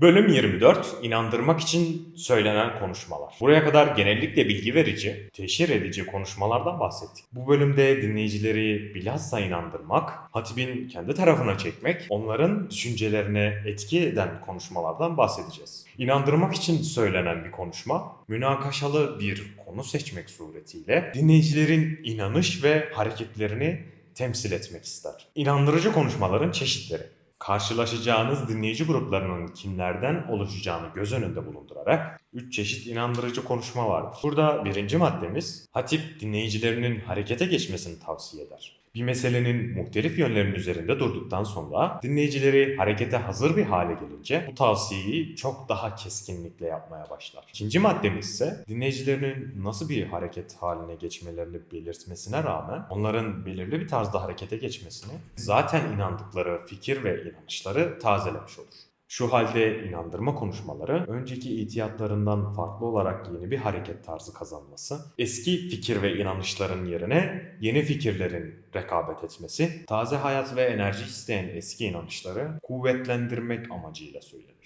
Bölüm 24 inandırmak için söylenen konuşmalar. Buraya kadar genellikle bilgi verici, teşhir edici konuşmalardan bahsettik. Bu bölümde dinleyicileri bilhassa inandırmak, hatibin kendi tarafına çekmek, onların düşüncelerine etki eden konuşmalardan bahsedeceğiz. İnandırmak için söylenen bir konuşma, münakaşalı bir konu seçmek suretiyle dinleyicilerin inanış ve hareketlerini temsil etmek ister. İnandırıcı konuşmaların çeşitleri. Karşılaşacağınız dinleyici gruplarının kimlerden oluşacağını göz önünde bulundurarak 3 çeşit inandırıcı konuşma vardır. Burada birinci maddemiz hatip dinleyicilerinin harekete geçmesini tavsiye eder. Bir meselenin muhtelif yönlerinin üzerinde durduktan sonra dinleyicileri harekete hazır bir hale gelince bu tavsiyeyi çok daha keskinlikle yapmaya başlar. İkinci maddemiz ise dinleyicilerinin nasıl bir hareket haline geçmelerini belirtmesine rağmen onların belirli bir tarzda harekete geçmesini zaten inandıkları fikir ve inanışları tazelemiş olur. Şu halde inandırma konuşmaları önceki itiyatlarından farklı olarak yeni bir hareket tarzı kazanması, eski fikir ve inanışların yerine yeni fikirlerin rekabet etmesi, taze hayat ve enerji isteyen eski inanışları kuvvetlendirmek amacıyla söylenir.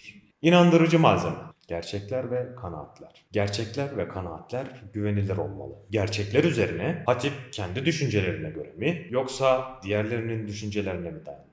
İnandırıcı malzeme. Gerçekler ve kanaatler. Gerçekler ve kanaatler güvenilir olmalı. Gerçekler üzerine hatip kendi düşüncelerine göre mi yoksa diğerlerinin düşüncelerine mi dayanmalıdır?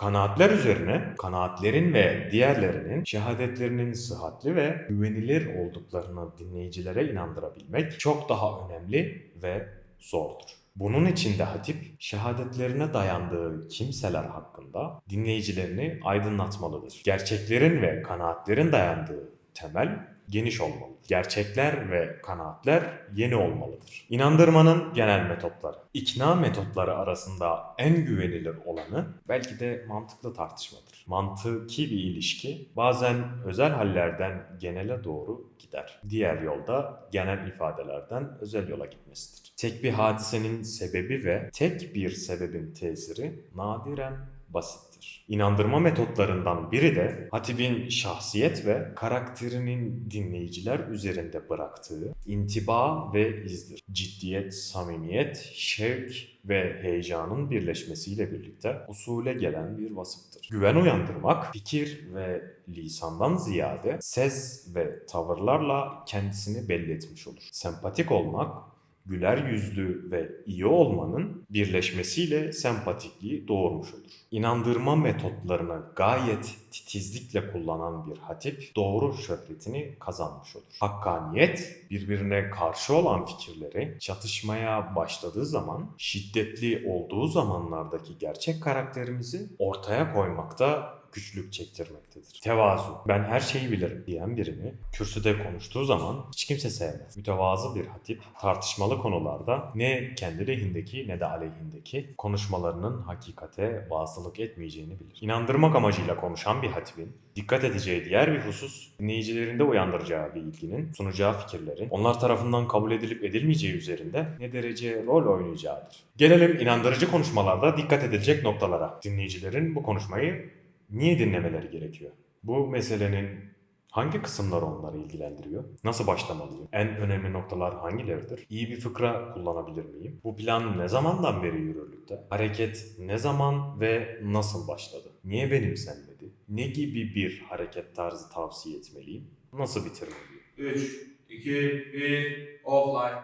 Kanaatler üzerine kanaatlerin ve diğerlerinin şehadetlerinin sıhhatli ve güvenilir olduklarını dinleyicilere inandırabilmek çok daha önemli ve zordur. Bunun için de hatip şehadetlerine dayandığı kimseler hakkında dinleyicilerini aydınlatmalıdır. Gerçeklerin ve kanaatlerin dayandığı temel geniş olmalı. Gerçekler ve kanaatler yeni olmalıdır. İnandırmanın genel metotları. İkna metotları arasında en güvenilir olanı belki de mantıklı tartışmadır. Mantıki bir ilişki bazen özel hallerden genele doğru gider. Diğer yolda genel ifadelerden özel yola gitmesidir. Tek bir hadisenin sebebi ve tek bir sebebin tesiri nadiren basittir. İnandırma metotlarından biri de hatibin şahsiyet ve karakterinin dinleyiciler üzerinde bıraktığı intiba ve izdir. Ciddiyet, samimiyet, şevk ve heyecanın birleşmesiyle birlikte usule gelen bir vasıftır. Güven uyandırmak, fikir ve lisandan ziyade ses ve tavırlarla kendisini belli etmiş olur. Sempatik olmak, güler yüzlü ve iyi olmanın birleşmesiyle sempatikliği doğurmuş olur. İnandırma metotlarını gayet titizlikle kullanan bir hatip doğru şöhretini kazanmış olur. Hakkaniyet birbirine karşı olan fikirleri çatışmaya başladığı zaman şiddetli olduğu zamanlardaki gerçek karakterimizi ortaya koymakta güçlük çektirmektedir. Tevazu. Ben her şeyi bilirim diyen birini kürsüde konuştuğu zaman hiç kimse sevmez. Mütevazı bir hatip tartışmalı konularda ne kendi lehindeki ne de aleyhindeki konuşmalarının hakikate vasılık etmeyeceğini bilir. İnandırmak amacıyla konuşan bir hatibin dikkat edeceği diğer bir husus dinleyicilerinde uyandıracağı bir ilginin, sunacağı fikirlerin onlar tarafından kabul edilip edilmeyeceği üzerinde ne derece rol oynayacağıdır. Gelelim inandırıcı konuşmalarda dikkat edilecek noktalara. Dinleyicilerin bu konuşmayı niye dinlemeleri gerekiyor? Bu meselenin hangi kısımları onları ilgilendiriyor? Nasıl başlamalıyım? En önemli noktalar hangileridir? İyi bir fıkra kullanabilir miyim? Bu plan ne zamandan beri yürürlükte? Hareket ne zaman ve nasıl başladı? Niye benimsenmedi? Ne gibi bir hareket tarzı tavsiye etmeliyim? Nasıl bitirmeliyim? 3, 2, 1, offline.